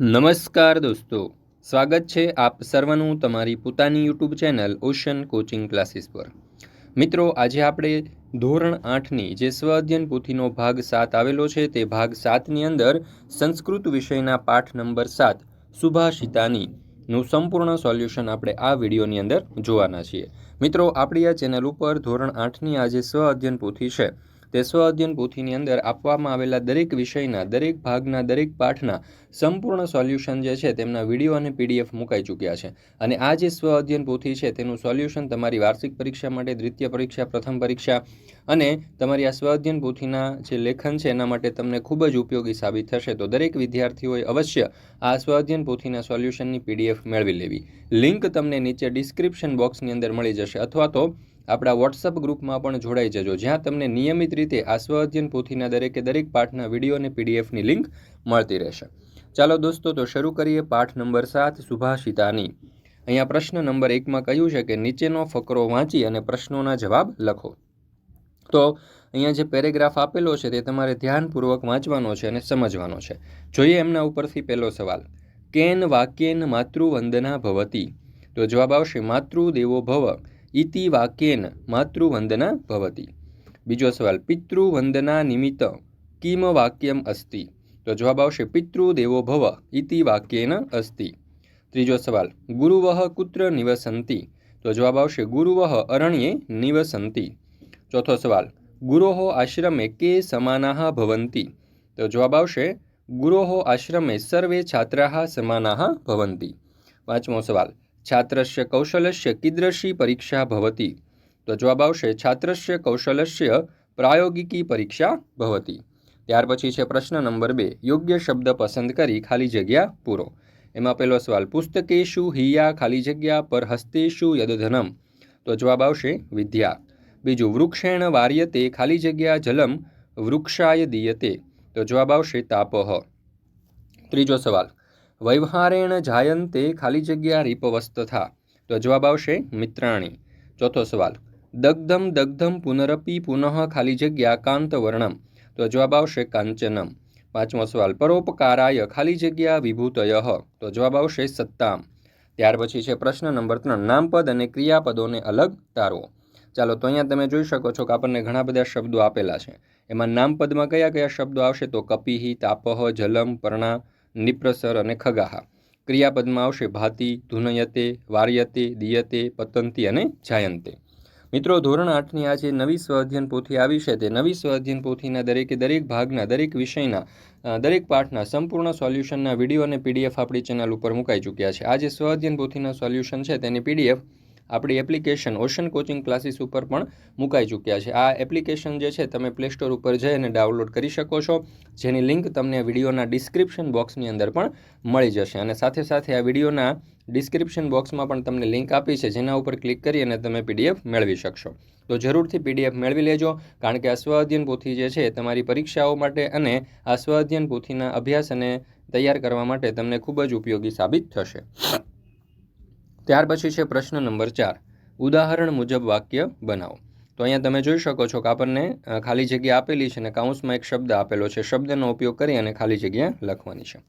નમસ્કાર દોસ્તો, સ્વાગત છે આપ સર્વનું તમારી પોતાની YouTube channel ocean coaching classes પર. મિત્રો, આજે આપણે ધોરણ આઠની જે સ્વ અધ્યયન પોથીનો ભાગ સાત આવેલો છે તે ભાગ સાતની અંદર સંસ્કૃત વિષયના પાઠ નંબર સાત, સુભાષિતાની નું સંપૂર્ણ સોલ્યુશન આપણે આ વિડીયોની અંદર જોવાના છીએ. મિત્રો, આપણી આ ચેનલ ઉપર ધોરણ આઠની આ જે સ્વ અધ્યયન પોથી છે તે સ્વ અધ્યયન પોથીની અંદર આપવામાં આવેલા દરેક વિષયના, દરેક ભાગના, દરેક પાઠના સંપૂર્ણ સોલ્યુશન જે છે તેમના વીડિયો અને પીડીએફ મુકાઈ ચૂક્યા છે. અને આ જે સ્વ અધ્યયન પોથી છે તેનું સોલ્યુશન તમારી વાર્ષિક પરીક્ષા માટે, દ્વિતીય પરીક્ષા, પ્રથમ પરીક્ષા અને તમારી આ સ્વ અધ્યયન પોથીના જે લેખન છે એના માટે તમને ખૂબ જ ઉપયોગી સાબિત થશે. તો દરેક વિદ્યાર્થીઓએ અવશ્ય આ સ્વ અધ્યયન પોથીના સોલ્યુશનની પીડીએફ મેળવી લેવી. લિંક તમને નીચે ડિસ્ક્રિપ્શન બોક્સની અંદર મળી જશે અથવા તો આપણા વોટ્સઅપ ગ્રુપમાં પણ જોડાઈ જજો, જ્યાં તમને નિયમિત રીતે આ સ્વ પોથીના દરેકે દરેક પાઠના વીડિયો અને પીડીએફની લિંક મળતી રહેશે. ચાલો દોસ્તો, તો શરૂ કરીએ પાઠ નંબર સાત, સુભાષિતાની. અહીંયા પ્રશ્ન નંબર એકમાં કહ્યું છે કે નીચેનો ફકરો વાંચી અને પ્રશ્નોના જવાબ લખો. તો અહીંયા જે પેરેગ્રાફ આપેલો છે તે તમારે ધ્યાનપૂર્વક વાંચવાનો છે અને સમજવાનો છે. જોઈએ એમના ઉપરથી પહેલો સવાલ. કેન વાક્યેન માતૃવંદના ભવતી? તો જવાબ આવશે, માતૃદેવો ભવ. ઇતિ વાક્યેન માતૃવંદના ભવતી બીજો સવાલ પિતૃવંદના નિમિત્ત કિમ વાક્યમ અસ્તિ તો જવાબ આવશે પિતૃદેવો ભવ ઇતિ વાક્યેન અસ્તિ ત્રીજો સવાલ ગુરુવઃ કુત્ર નિવસંતી તો જવાબ આવશે ગુરુવઃ અરણ્યે નિવસંતી ચોથો સવાલ ગુરોહો આશ્રમે કે સમાનાઃ ભવંતી તો જવાબ આવશે ગુરોહો આશ્રમે સર્વે છાત્રાः સમાનાः ભવંતી પાંચમો સવાલ છાત્રસ્ય કૌશલસ્ય કીદૃશી પરીક્ષા ભવતી તો જવાબ આવશે છાત્રસ્ય કૌશલસ્ય પ્રાયોગિકી પરીક્ષા ભવતી ત્યાર પછી છે પ્રશ્ન નંબર બે યોગ્ય શબ્દ પસંદ કરી ખાલી જગ્યા પૂરો એમાં પહેલો સવાલ પુસ્તકેશુ હિયા ખાલી જગ્યા પર હસ્તેશુ યદધનમ તો જવાબ આવશે વિદ્યા બીજું વૃક્ષેણ વાર્યતે ખાલી જગ્યા જલમ વૃક્ષાય દીયતે તો જવાબ આવશે તાપહ ત્રીજો સવાલ વૈવહારેણ જાયંતે ખાલી જગ્યા રીપવસ્તથા. તો જવાબ આવશે મિત્રાણી. ચોથો સવાલ. દગ્ધમ દગ્ધમ પુનરપી પુનઃ ખાલી જગ્યા કાંતવર્ણમ. તો જવાબ આવશે કાંચનમ. પાંચમો સવાલ. પરોપકારાય ખાલી જગ્યા વિભૂતય. તો જવાબ આવશે સત્તામ. ત્યાર પછી છે પ્રશ્ન નંબર ત્રણ. નામપદ અને ક્રિયાપદોને અલગ તારવો. ચાલો તો અહીંયા તમે જોઈ શકો છો કે આપણને ઘણા બધા શબ્દો આપેલા છે. એમાં નામપદમાં કયા કયા શબ્દો આવશે? તો કપિહી, તાપહ, જલમ, પર્ણા નિપ્રસર અને ખગાહા. ક્રિયાપદમાં આવશે ભાતિ, ધુનયતે, વાર્યતે, દિયતે, પતંતી અને જાયંતે. મિત્રો, ધોરણ આઠની આ જે નવી સ્વઅધ્યયન પોથી આવી છે. તે નવી સ્વઅધ્યયન પોથીના દરેકે દરેક ભાગના, દરેક વિષયના દરેક પાઠના સંપૂર્ણ સોલ્યુશનના વીડિયો અને પીડીએફ આપણી ચેનલ ઉપર મુકાઈ ચૂક્યા છે. આ જે સ્વઅધ્યયન પોથીના સોલ્યુશન છે. તેની પીડીએફ આપણી એપ્લિકેશન ઓશન કોચિંગ ક્લાસીસ ઉપર પણ મુકાઈ ચૂક્યા છે. આ એપ્લિકેશન જે છે, તમે પ્લે સ્ટોર ઉપર જઈ અને ડાઉનલોડ કરી શકો છો. જેની લિંક તમને વિડીયોના ડિસ્ક્રિપ્શન બોક્સની અંદર પણ મળી જશે. અને સાથે સાથે આ વિડીયોના ડિસ્ક્રિપ્શન બોક્સમાં પણ તમને લિંક આપી છે. જેના ઉપર ક્લિક કરી અને તમે પીડીએફ મેળવી શકશો. તો જરૂરથી પીડીએફ મેળવી લેજો. કારણ કે આ સ્વઅધ્યયન પોથી જે છે, તમારી પરીક્ષાઓ માટે અને આ સ્વઅધ્યયન પોથીના અભ્યાસ અને તૈયાર કરવા માટે તમને ખૂબ જ ઉપયોગી સાબિત થશે. ત્યાર પછી છે પ્રશ્ન નંબર ચાર. ઉદાહરણ મુજબ વાક્ય બનાવો. તો અહીંયા તમે જોઈ શકો છો કે આપણને ખાલી જગ્યા આપેલી છે અને કાઉન્સમાં એક શબ્દ આપેલો છે. શબ્દનો ઉપયોગ કરી અને ખાલી જગ્યા લખવાની છે.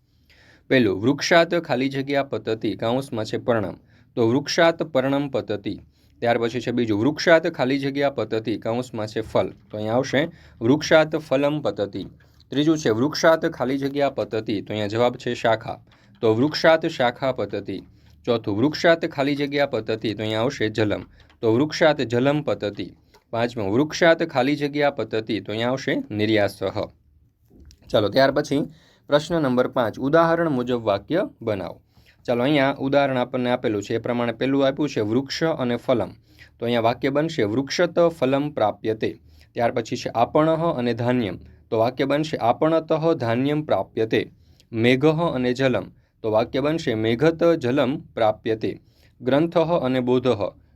પહેલું, વૃક્ષાત ખાલી જગ્યા પદ્ધતિ, કાઉન્સમાં છે પરણમ. તો વૃક્ષાત પરણમ પદ્ધતિ. ત્યાર પછી છે બીજું, વૃક્ષાત ખાલી જગ્યા પદ્ધતિ, કાઉન્સમાં છે ફલ. તો અહીંયા આવશે, વૃક્ષાત ફલમ પદ્ધતિ. ત્રીજું છે, વૃક્ષાત ખાલી જગ્યા પદ્ધતિ. તો અહીંયા જવાબ છે શાખા. તો વૃક્ષાત શાખા પદ્ધતિ. ચોથું, વૃક્ષાત ખાલી જગ્યા પદ્ધતિ તો અહીંયા આવશે જલમ. તો વૃક્ષાત જલમ પદ્ધતિ પાંચમું, વૃક્ષાત ખાલી જગ્યા પદ્ધતિ તો અહીંયા આવશે નિર્યાસહ. ચાલો, ત્યાર પછી પ્રશ્ન નંબર પાંચ, ઉદાહરણ મુજબ વાક્ય બનાવો. ચાલો, અહીંયા ઉદાહરણ આપણને આપેલું છે. એ પ્રમાણે પહેલું આપ્યું છે, વૃક્ષ અને ફલમ. તો અહીંયા વાક્ય બનશે, વૃક્ષત ફલમ પ્રાપ્યતે. ત્યાર પછી છે, આપણહ અને ધાન્યમ. તો વાક્ય બનશે, આપણતઃ ધાન્યમ પ્રાપ્યતે. મેઘહ અને જલમ. તો વાક્ય બનશે, મેઘત જલમ પ્રાપ્યતે, ગ્રંથ અને બોધ.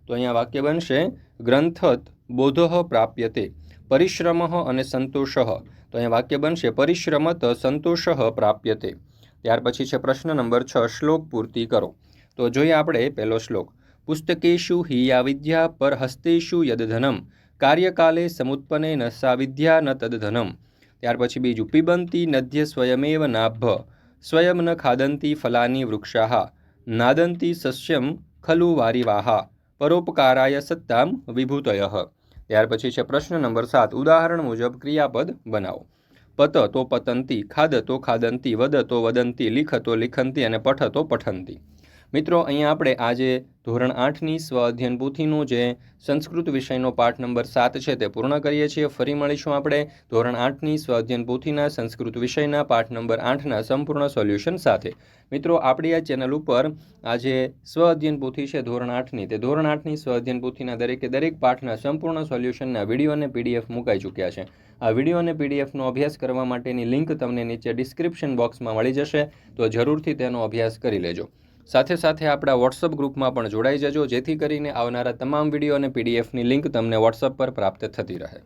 તો અહીંયા વાક્ય બનશે, ગ્રંથત, બોધ પ્રાપ્યતે, પરિશ્રમ અને સંતોષ. તો અહીંયા વાક્ય બનશે, પરિશ્રમત, સંતોષ પ્રાપ્યતે. ત્યાર પછી છે પ્રશ્ન નંબર છ, શ્લોક પૂર્તિ કરો. તો જોઈએ આપણે પહેલો શ્લોક. પુસ્તકેશુ હિયા વિદ્યા પર હસ્તેશુ યદધનમ કાર્યકાલે સમુત્પને ન સા વિદ્યા ન તદધનમ ત્યાર પછી બીજું, પીબંતી નદ્ય સ્વયમેવ નાભ. સ્વયં ન ખાદંતી ફલાની વૃક્ષાઃ નાદંતી સસ્યમ ખલુ વારિવાહ, પરોપકારાય સત્તામ વિભૂતય. ત્યાર પછી છે પ્રશ્ન નંબર સાત, ઉદાહરણ મુજબ ક્રિયાપદ બનાવો. પત તો પતંતી, ખાદ તો ખાદંતી, વદ તો વદંતી, લિખ તો લિખંતી અને પઠ તો પઠંતી. મિત્રો, અહીંયા આપણે આજે ધોરણ આઠની સ્વ અધ્યયન પોથીનું જે સંસ્કૃત વિષયનો પાઠ નંબર સાત છે તે પૂર્ણ કરીએ છીએ. ફરી મળીશું આપણે ધોરણ આઠની સ્વ અધ્યયન પોથીના સંસ્કૃત વિષયના પાઠ નંબર આઠના સંપૂર્ણ સોલ્યુશન સાથે. મિત્રો, આપણી આ ચેનલ ઉપર આજે સ્વ અધ્યયન પોથી છે ધોરણ આઠની. તે ધોરણ આઠની સ્વ અધ્યયન પોથીના દરેકે દરેક પાઠના સંપૂર્ણ સોલ્યુશનના વીડિયો અને પીડીએફ મુકાઈ ચૂક્યા છે. આ વીડિયો અને પીડીએફનો અભ્યાસ કરવા માટેની લિંક તમને નીચે ડિસ્ક્રિપ્શન બોક્સમાં મળી જશે, તો જરૂરથી તેનો અભ્યાસ કરી લેજો. સાથે સાથે આપણા વોટ્સઅપ ગ્રુપમાં પણ જોડાઈ જજો, જેથી કરીને આવનારા તમામ વીડિયો અને પીડીએફની લિંક તમને વોટ્સઅપ પર પ્રાપ્ત થતી રહે.